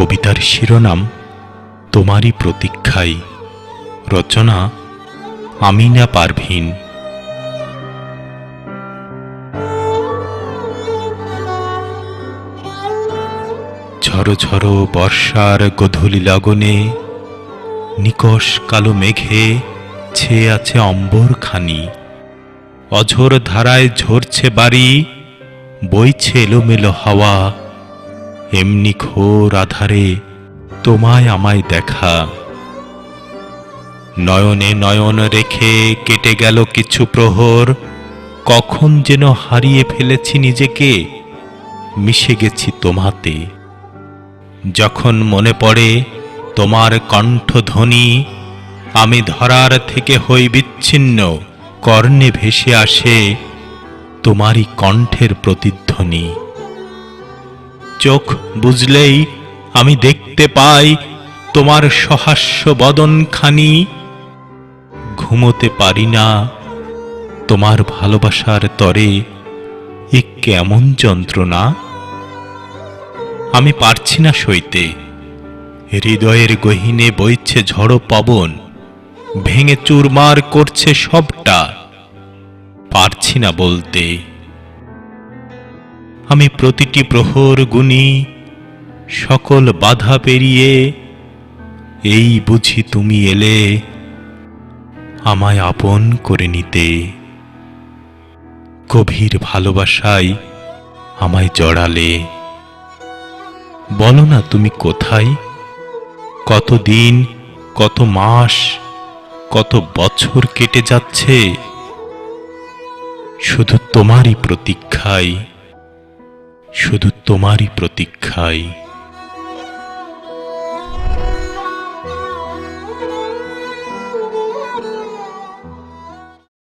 কবিতার শিরোনাম তোমারই প্রতীক্ষায়। রচনা আমিনা পারভিন। ঝড়ো ঝড়ো বর্ষার গধূলি লগনে, নিকষ কালো মেঘে ছেয়ে আছে অম্বরখানি। অঝোর ধারায় ঝরছে বাড়ি, বইছে এলোমেলো হাওয়া। এমনি ঘোর আধারে তোমায় আমায় দেখা। নয়নে নয়ন রেখে কেটে গেল কিছু প্রহর, কখন যেন হারিয়ে ফেলেছি নিজেকে, মিশে গেছি তোমাতে। যখন মনে পড়ে তোমার কণ্ঠধ্বনি, আমি ধরার থেকে হই বিচ্ছিন্ন, কর্ণে ভেসে আসে তোমারই কণ্ঠের প্রতিধ্বনি। চোখ বুঝলেই আমি দেখতে পাই তোমার সহাস্য বদনখানি। ঘুমোতে পারি না, তোমার ভালোবাসার তরে এ কেমন যন্ত্রণা? আমি পারছি না সইতে, হৃদয়ের গহীনে বইছে ঝড়ো পবন, ভেঙে চুরমার করছে সবটা। পারছি না বলতে আমি প্রতিটি প্রহর গুনি সকল বাধা পেরিয়ে এই বুঝি তুমি এলে আমায় আপন করে নিতে। গভীর ভালোবাসায় আমায় জড়ালে। বলো না তুমি কোথায়? কত দিন কত মাস, কত বছর কেটে যাচ্ছে? শুধু তোমারই প্রতীক্ষায় শুধু তোমারই প্রতীক্ষায়